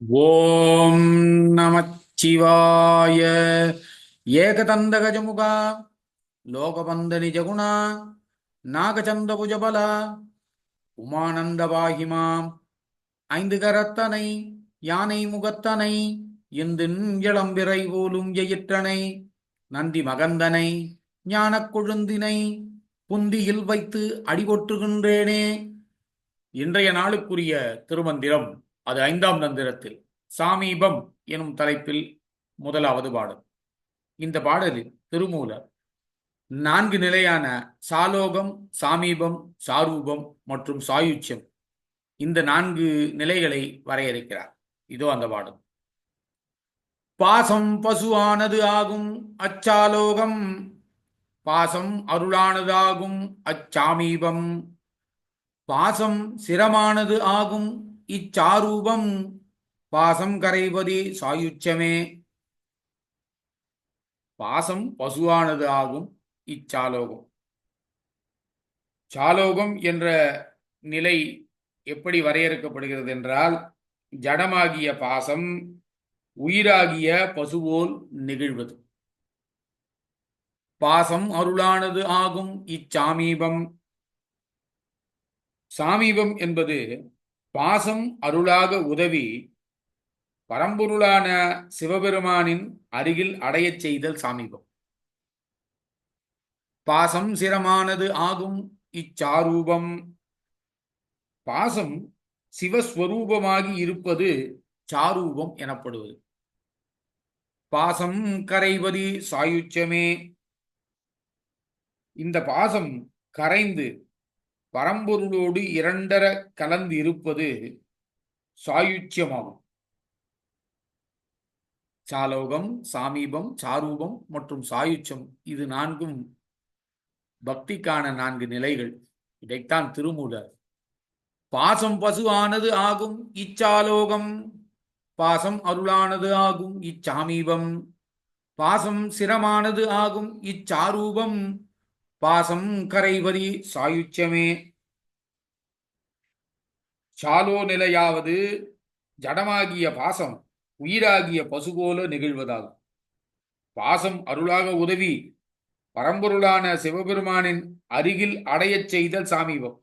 ஓம் நமச்சிவாய. ஏகதந்த கஜமுகா லோகபந்த நிஜகுணா நாகச்சந்த புஜபல உமானந்த பாகிமாம் ஐந்து கரத்தனை யானை முகத்தனை இந்தின் இளம்பிறை போலும் எயிற்றனை நந்தி மகந்தனை ஞானக் கொழுந்தினை புந்தியில் வைத்து அடிபொற்றுகின்றேனே இன்றைய நாளுக்குரிய திருமந்திரம். அது ஐந்தாம் தந்திரத்தில் சாமீபம் எனும் தலைப்பில் முதலாவது பாடல். இந்த பாடலில் திருமூலர் நான்கு நிலையான சாலோகம் சாமீபம் சாரூபம் மற்றும் சாயுச்சியம் இந்த நான்கு நிலைகளை வரையறுக்கிறார். இதோ அந்த பாடல். பாசம் பசுவானது ஆகும் அச்சாலோகம் பாசம் அருளானதாகும் அச்சாமீபம் பாசம் சிரமானது ஆகும் இச்சாரூபம் பாசம் கரைபதி சாயுச்சமே. பாசம் பசுவானது ஆகும் இச்சாலோகம். சாலோகம் என்ற நிலை எப்படி வரையறுக்கப்படுகிறது என்றால் ஜடமாகிய பாசம் உயிராகிய பசுவோல் நெகிழ்வது. பாசம் அருளானது ஆகும் இச்சாமீபம். சாமீபம் என்பது பாசம் அருளாக உதவி பரம்பொருளான சிவபெருமானின் அருகில் அடையச் செய்தல் சாமீபம். பாசம் சிரமானது ஆகும் இச்சாரூபம். பாசம் சிவஸ்வரூபமாகி இருப்பது சாரூபம் எனப்படுவது. பாசம் கரைவது சாயுச்சமே. இந்த பாசம் கரைந்து பரம்பொருளோடு இரண்டர கலந்து இருப்பது சாயுச்சியமாகும் சாலோகம் சாமீபம் சாரூபம் மற்றும் சாயுச்சம் இது நான்கும் பக்திக்கான நான்கு நிலைகள். இதைத்தான் திருமூலர் பாசம் பசுவானது ஆகும் இச்சாலோகம் பாசம் அருளானது ஆகும் இச்சாமீபம் பாசம் சிரமானது ஆகும் இச்சாரூபம் பாசம் கரைவரி சாயுச்சமே. சாலோ நிலையாவது ஜடமாகிய பாசம் உயிராகிய பசுபோல நிகழ்வதாகும். பாசம் அருளாக உதவி பரம்பொருளான சிவபெருமானின் அருகில் அடையச் செய்தல் சாமீபம்.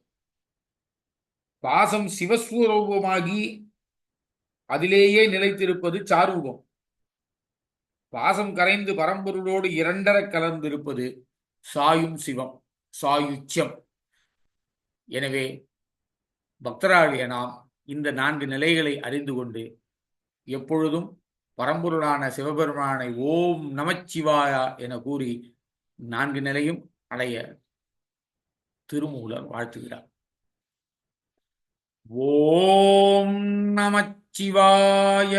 பாசம் சிவஸ்வரூபமாகி அதிலேயே நிலைத்திருப்பது சாரூபம். பாசம் கரைந்து பரம்பொருளோடு இரண்டர கலந்திருப்பது சாயும் சிவம் சாயுச்சியம். எனவே பக்தராகிய நாம் இந்த நான்கு நிலைகளை அறிந்து கொண்டு எப்பொழுதும் பரம்பொருளான சிவபெருமானை ஓம் நமச்சிவாயா என கூறி நான்கு நிலையும் அடைய திருமூலர் வாழ்த்துகிறார். ஓம் நமச்சிவாய.